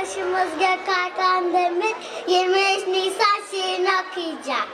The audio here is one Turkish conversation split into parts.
Arkadaşımız Gökhan Kandemir 23 Nisan şiirini okuyacak.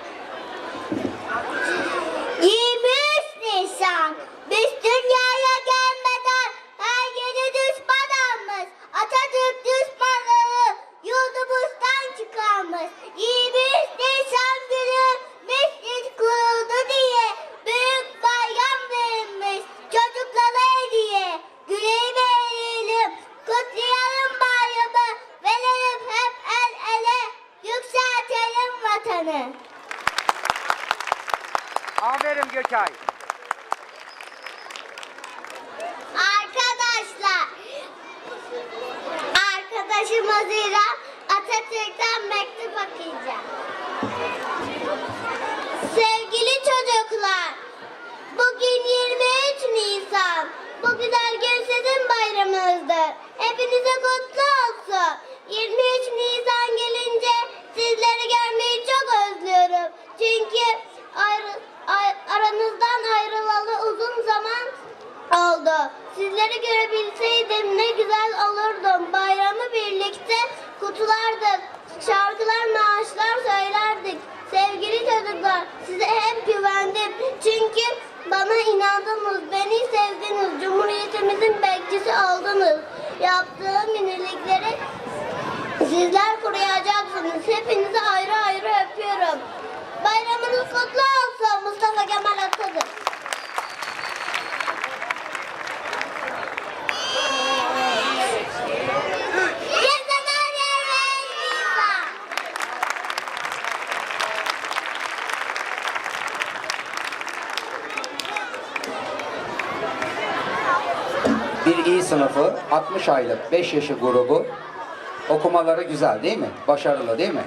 Vatanı Aferin Gökay. Arkadaşlar, arkadaşımız İrem Atatürk'ten mektup okuyacak. Sevgili çocuklar, bugün 23 Nisan. Bu güzel gün sizin bayramınızdır. Hepinize kutlu olsun. 23 Nisan Sizleri görebilseydim ne güzel olurdum. Bayramı birlikte kutlardık. Şarkılar, maaşlar söylerdik. Sevgili çocuklar, size hep güvendim. Çünkü bana inandınız, beni sevdiniz. Cumhuriyetimizin bekçisi oldunuz. Yaptığım yenilikleri sizler koruyacaksınız. Hepinizi Bir iyi sınıfı, 60 aylık 5 yaşı grubu okumaları güzel değil mi? Başarılı değil mi?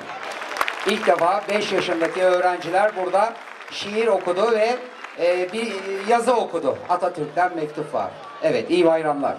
İlk defa 5 yaşındaki öğrenciler burada şiir okudu ve e, bir yazı okudu. Atatürk'ten mektup var. Evet, iyi bayramlar.